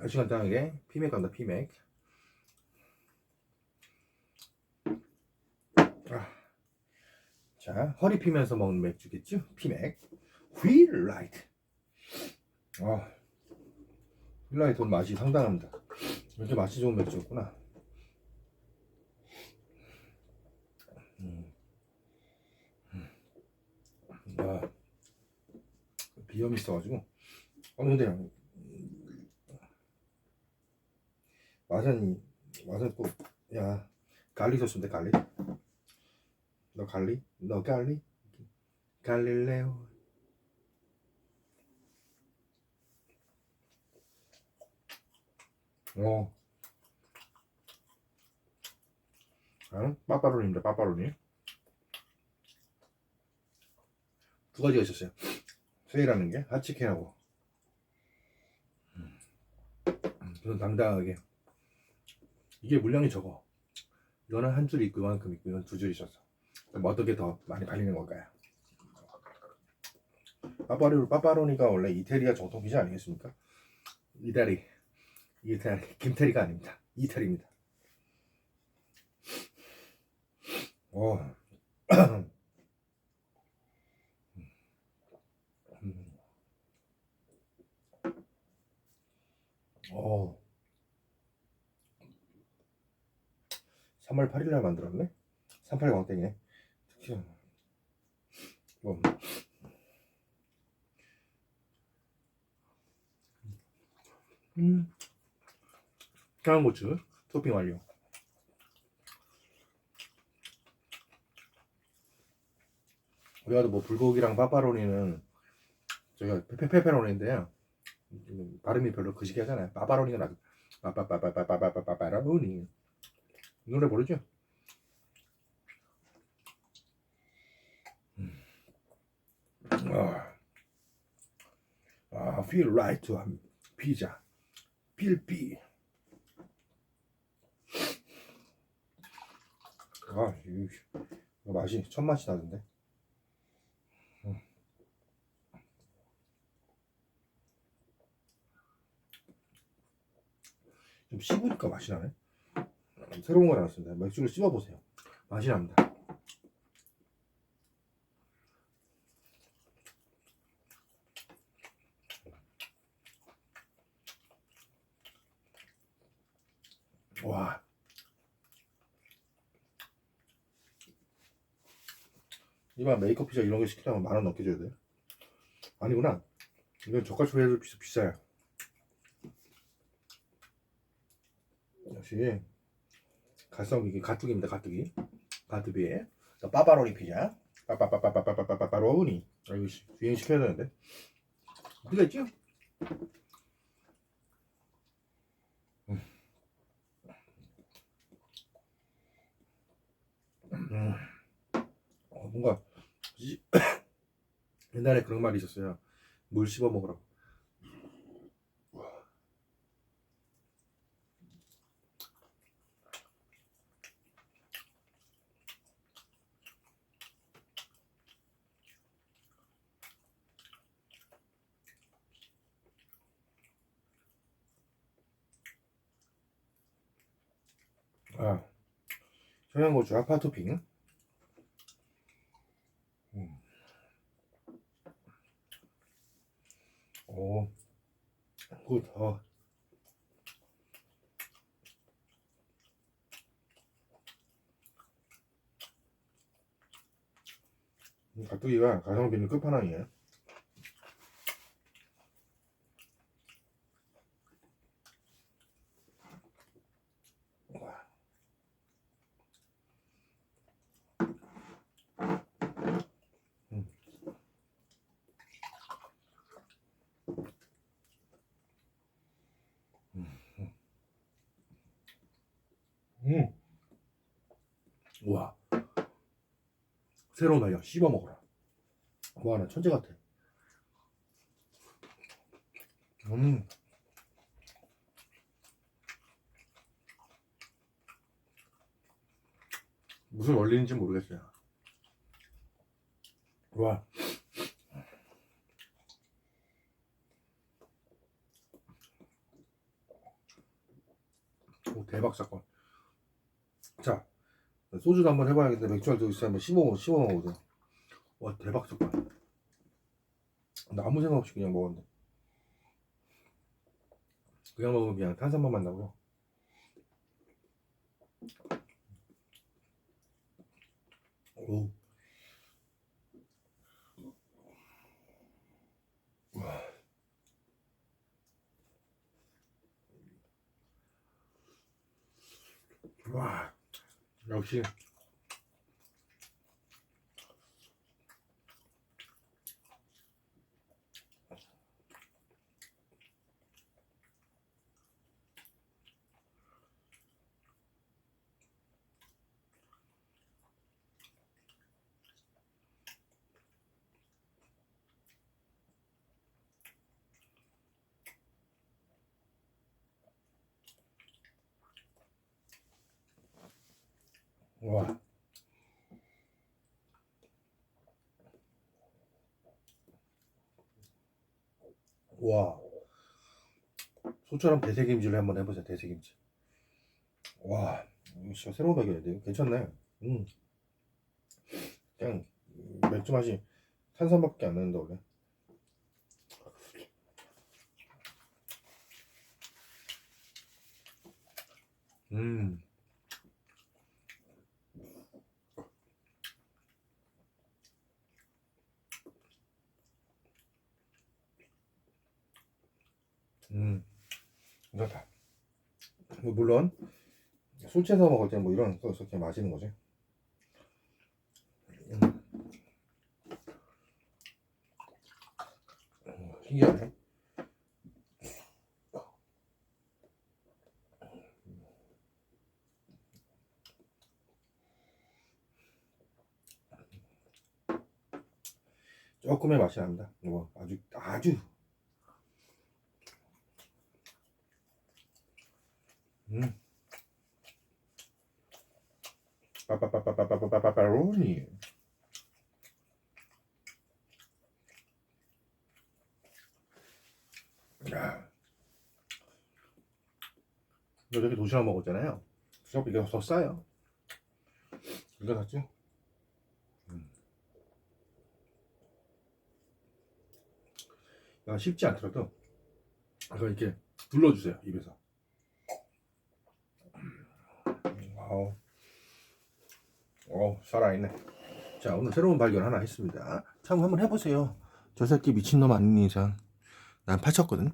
아주 간단하게 피맥 간다 피맥. 아. 자 허리 피면서 먹는 맥주겠죠? 피맥. 휠라이트. 아 휠라이트는 맛이 상당합니다. 이렇게 맛이 좋은 맥주였구나. 음. 음. 아, 비염이 있어가지고. 어 근데 음, 맛은 맛은 또야 갈리 소스인데 갈리. 너 갈리? 너 갈리? 갈릴레오. 어. 아, 빠빠로니입니다 빠빠로니 두 가지가 있었어요. 세일하는 게 하치케하고. 음, 그래서 당당하게 이게 물량이 적어 이거는 한 줄 있고 이만큼 있고 이건 두줄 있었어 그럼 어떻게 더 많이 팔리는 걸까요? 빠빠로, 빠빠로니가 원래 이태리가 정통 피자 아니겠습니까? 이태리 이태리 김태리가 아닙니다 이태리입니다 어. 음. 어. 3월 8일 날 만들었네? 38 광땡이네. 특히 뭐 음. 청양고추 토핑 완료. 우리가도 뭐 불고기랑 빠빠로니는 저희가 페페페페로니인데요. 음, 발음이 별로 거시기 하잖아요. 빠빠로니가 나도 빠빠빠빠빠빠빠빠빠로니 노래 모르죠? 음. 아, 아, feel right 한 피자, 필피. 아, 이 맛이 첫 맛이 나던데. 음. 좀 씹으니까 맛이 나네. 새로운 걸 알았습니다. 맥주를 씹어보세요. 맛이 납니다. 와. 이만 메이크업 피자 이런 거 시키려면 만 원 넘게 줘야 돼. 아니구나. 이건 젓갈초리 해도 비싸, 비싸요. 역시 이게 가뚜기입니다. 가뚜기. 가뚜비에 빠바로니 피자. 빠빠빠빠빠빠빠빠로니. 아 이거 유행 시켜야 되는데. 어디가 있죠? 음. 음. 어, 뭔가 이- 옛날에 그런 말이 있었어요. 물 씹어 먹으라고. 아, 청양고추 아파 토핑. 음. 오, 굿. 어. 이 가뚜기가 가성비는 끝판왕이에요. 음. 우와. 새로운 맛이야. 씹어 먹어라. 와, 나 천재 같아. 음. 무슨 원리인지 모르겠어요. 와. 대박 사건. 자, 소주도 한번 해봐야겠다. 맥주 할때 있어 한번 씹어 씹어 먹어보자. 와 대박 사건. 나 아무 생각 없이 그냥 먹었는데. 그냥 먹으면 그냥 탄산만 만나고요. 오. 와, 역시 와. 와. 소처럼 대세김치를 한번 해보자, 대세김치. 와, 진짜 새로운 발견인데, 이거 괜찮네. 음. 그냥, 맥주 맛이 탄산밖에 안 나는데, 원래. 음. 음, 괜찮다. 뭐 물론 술 취해서 먹을 때뭐 이런 거 이렇게 마시는 거지. 음. 음, 신기하네. 조금의 맛이 납니다. 이거 아주 아주 음. 빠빠빠빠빠빠빠빠빠로니. 야. 어저께 도시락 먹었잖아요. 도시락 이게 더 싸요. 이거 샀지? 음. 야, 쉽지 않더라도 그거 이렇게 둘러주세요 입에서. 와우. 어, 살아있네. 자, 오늘 새로운 발견 하나 했습니다. 참 한번 해보세요. 저 새끼 미친놈 아닌 이상 난 파쳤거든.